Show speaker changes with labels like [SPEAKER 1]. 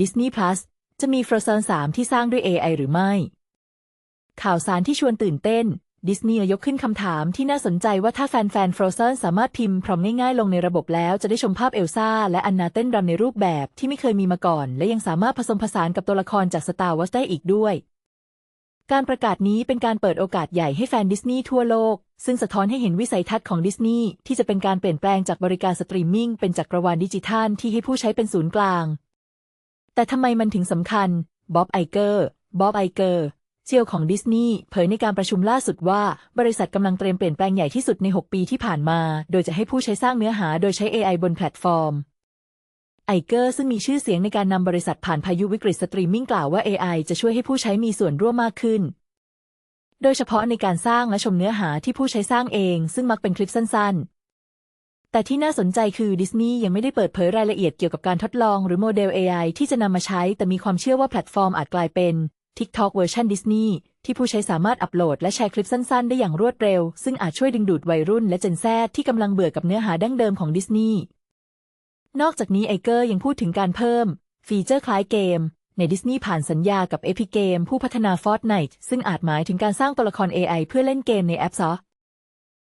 [SPEAKER 1] Disney Plus จะมี Frozen 3 ที่สร้างด้วย AI หรือไม่ ข่าวสารที่ชวนตื่นเต้น ดิสนีย์ยกขึ้นคำถามที่น่าสนใจว่าถ้าแฟนๆ Frozen สามารถพิมพ์พร้อมง่ายๆ ลงในระบบแล้วจะได้ชมภาพเอลซ่าและอันนาเต้นรำในรูปแบบที่ไม่เคยมีมาก่อน และยังสามารถผสมผสานกับตัวละครจาก Star Wars ได้อีกด้วยการประกาศนี้เป็นการเปิดโอกาสใหญ่ให้แฟนดิสนีย์ทั่วโลก ซึ่งสะท้อนให้เห็นวิสัยทัศน์ของดิสนีย์ที่จะเป็นการเปลี่ยนแปลงจากบริการสตรีมมิ่งเป็นจักรวาลดิจิทัลที่ให้ผู้ใช้เป็นศูนย์กลาง แต่ทำไมมันถึงสำคัญบ๊อบไอเกอร์บ๊อบไอเกอร์เซียวของดิสนีย์เผยในการประชุมล่าสุดว่า บริษัทกำลังเตรียมเปลี่ยนแปลงใหญ่ที่สุดใน 6 ปีที่ผ่านมา โดยจะให้ผู้ใช้สร้างเนื้อหาโดยใช้ AI บนแพลตฟอร์มไอเกอร์ซึ่งมีชื่อเสียงในการนำบริษัทผ่านพายุวิกฤตสตรีมมิ่งกล่าวว่า AI จะช่วยให้ผู้ใช้มีส่วนร่วมมากขึ้น โดยเฉพาะในการสร้างและชมเนื้อหาที่ผู้ใช้สร้างเอง ซึ่งมักเป็นคลิปสั้น แต่ที่น่าสนใจคือดิสนีย์ยังไม่ได้เปิดเผยรายละเอียดเกี่ยวกับการทดลองหรือโมเดล AI ที่จะนำมาใช้ แต่มีความเชื่อว่าแพลตฟอร์มอาจกลายเป็น TikTok เวอร์ชันดิสนีย์ที่ผู้ใช้สามารถอัปโหลดและแชร์คลิปสั้นๆ ได้อย่างรวดเร็ว ซึ่งอาจช่วยดึงดูดวัยรุ่นและเจนแซที่กำลังเบื่อกับเนื้อหาดั้งเดิมของดิสนีย์นอกจากนี้ไอเกอร์ยังพูดถึงการเพิ่ม ฟีเจอร์คล้ายเกม ในดิสนีย์ผ่านสัญญากับ Epic Game ผู้พัฒนา Fortnite ซึ่งอาจหมายถึงการสร้างตัวละคร AI เพื่อเล่นเกมในแอปซอ